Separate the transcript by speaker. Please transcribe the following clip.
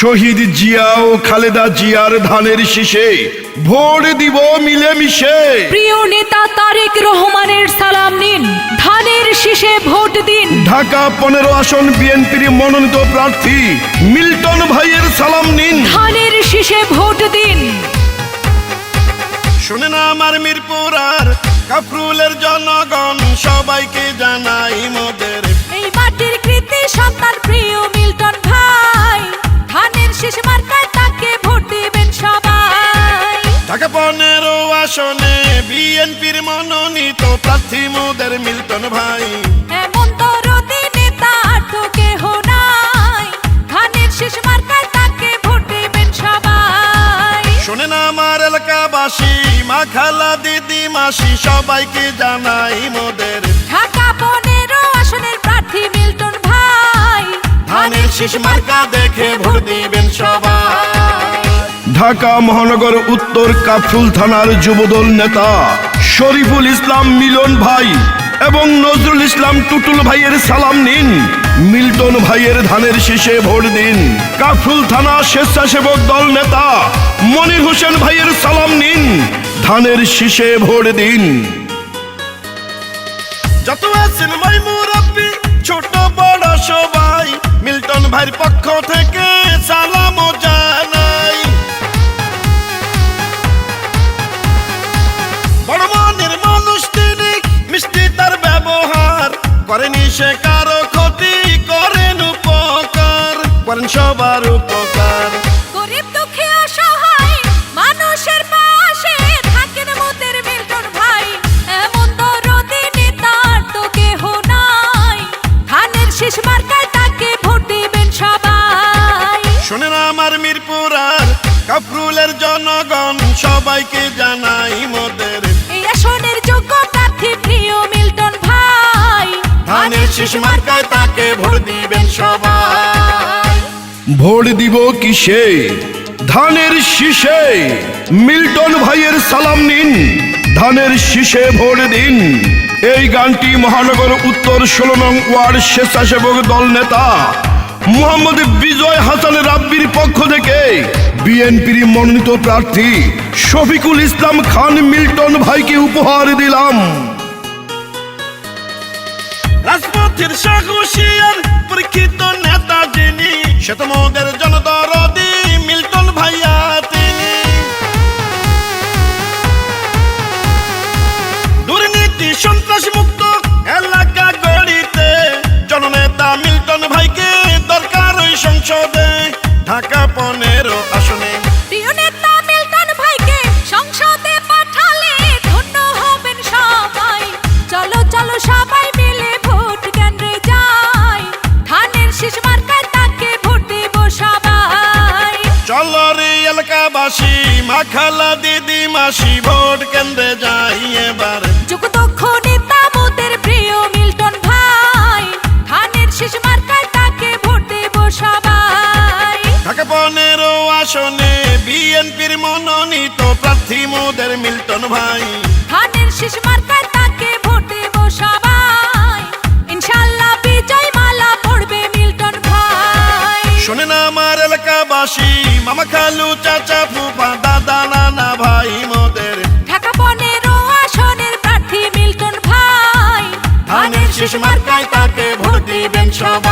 Speaker 1: শহীদ জিয়া ও খালেদা জিয়ার ধানের শীষে ভোট দিব মিলেমিশে।
Speaker 2: প্রিয় নেতা তারেক রহমানের সালাম নিন ধানের শীষে ভোট দিন।
Speaker 1: ঢাকা পনেরো আসন বিএনপির মনোনীত প্রার্থী মিল্টন ভাইয়ের সালাম নিন।
Speaker 2: ধানের শীষে ভোট দিন।
Speaker 1: শুনে না আমার মিরপুর আর কাফরুলের জনগণ প্রার্থী মোদের মিল্টন ভাই।
Speaker 2: এমন দরদি নেতা আর তো কেহ নাই। ধানের শীষ মার্কায় তাকে ভোট দিবেন সবাই।
Speaker 1: শোনেন আমার এলাকাবাসী মা খালা দিদি মাসি সবাইকে জানাই মোদের।
Speaker 2: ঢাকা পনেরো আসনের প্রার্থী মিল্টন ভাই।
Speaker 1: ধানের শীষ মার্কা দেখে ভোট দিবেন সবাই। ঢাকা মহানগর উত্তর কাফরুল থানার যুবদল নেতা শরীফুল ইসলাম মিলন ভাই এবং নজরুল ইসলাম টুটুল ভাইয়ের সালাম নিন। মিল্টন ভাইয়ের ধানের শীষে ভোট দিন। কাফরুল থানা স্বেচ্ছাসেবক দল নেতা মনির হোসেন ভাইয়ের সালাম নিন। ধানের শীষে ভোট দিন। যত আছেন ভাই মুরব্বী ছোট বড় সবাই, মিল্টন ভাইয়ের পক্ষ থেকে সে কারও ক্ষতি করেন উপকার করেন সবার উপকার।
Speaker 2: গরিব দুঃখী অসহায় মানুষের পাশে থাকেন মোদের মিল্টন ভাই। এমন দরদি নেতা আর তো কেহ নাই। ধানের শীষ মার্কায় তাকে ভোট দিবেন সবাই।
Speaker 1: শোনেন আমার মিরপুর আর কাফরুলের জনগণ ভোট ভোট দিব কিসে? ধানের শীষে। মিল্টন ভাইয়ের সালাম নিন। ধানের শীষে ভোট দিন। এই গানটি মহানগর উত্তর ষোলো নং ওয়ার্ড স্বেচ্ছাসেবক দল নেতা মোহাম্মদ বিজয় হাসান রাব্বির পক্ষ থেকে বিএনপির মনোনীত প্রার্থী শফিকুল ইসলাম খান মিল্টন ভাইকে উপহার দিলাম। রাজপথের সাহসিয়ার পরীক্ষিত নেতা যিনি সে তো মোদের জনদরদি মিল্টন ভাইয়া তিনি। দুর্নীতি সন্ত্রাস মুক্ত এলাকা গড়িতে জননেতা মিল্টন ভাইকে দরকার ওই সংসদে, ঢাকা পনেরো
Speaker 2: চলো
Speaker 1: রে এলাকাবাসী মাখালা দিদি মাসি ভোট কেন্দ্রে যাই এবার।
Speaker 2: যোগদক্ষ নেতা মোদের প্রিয় মিল্টন ভাই ধানের শীষ মার্কায় তাকে ভোট দেব সবাই।
Speaker 1: ঢাকা পনেরো আসনে বিএনপির মনোনীত প্রার্থী মোদের মিল্টন ভাই।
Speaker 2: ধানের শীষ মার্কায় খালু চাচা ফুপা দাদা নানা ভাই মোদের। ঢাকা পনেরো আসনের প্রার্থী মিল্টন ভাই।
Speaker 1: ধানের শিশু মার্কায় তাকে ভোট দিবেন সবাই।